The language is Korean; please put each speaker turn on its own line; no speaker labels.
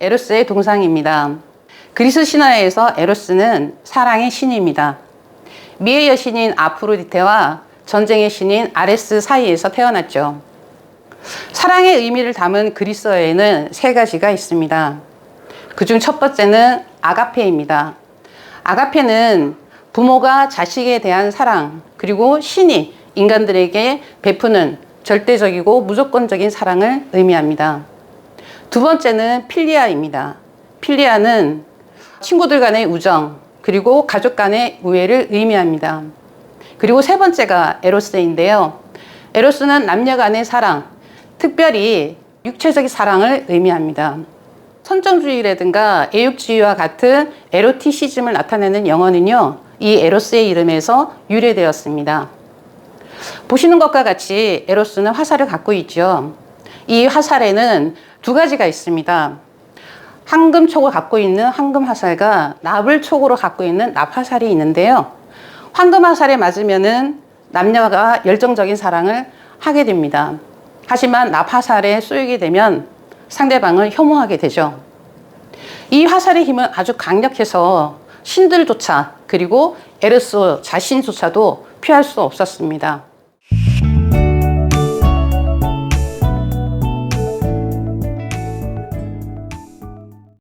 에로스의 동상입니다. 그리스 신화에서 에로스는 사랑의 신입니다. 미의 여신인 아프로디테와 전쟁의 신인 아레스 사이에서 태어났죠. 사랑의 의미를 담은 그리스어에는 세 가지가 있습니다. 그중 첫 번째는 아가페입니다. 아가페는 부모가 자식에 대한 사랑, 그리고 신이 인간들에게 베푸는 절대적이고 무조건적인 사랑을 의미합니다. 두 번째는 필리아입니다. 필리아는 친구들 간의 우정, 그리고 가족 간의 우애를 의미합니다. 그리고 세 번째가 에로스인데요. 에로스는 남녀 간의 사랑, 특별히 육체적인 사랑을 의미합니다. 선정주의라든가 애육주의와 같은 에로티시즘을 나타내는 영어는요, 이 에로스의 이름에서 유래되었습니다. 보시는 것과 같이 에로스는 화살을 갖고 있죠. 이 화살에는 두 가지가 있습니다. 황금촉을 갖고 있는 황금 화살과 납을촉으로 갖고 있는 납 화살이 있는데요. 황금 화살에 맞으면은 남녀가 열정적인 사랑을 하게 됩니다. 하지만 납 화살에 쏘이게 되면 상대방을 혐오하게 되죠. 이 화살의 힘은 아주 강력해서 신들조차 그리고 에르스 자신조차도 피할 수 없었습니다.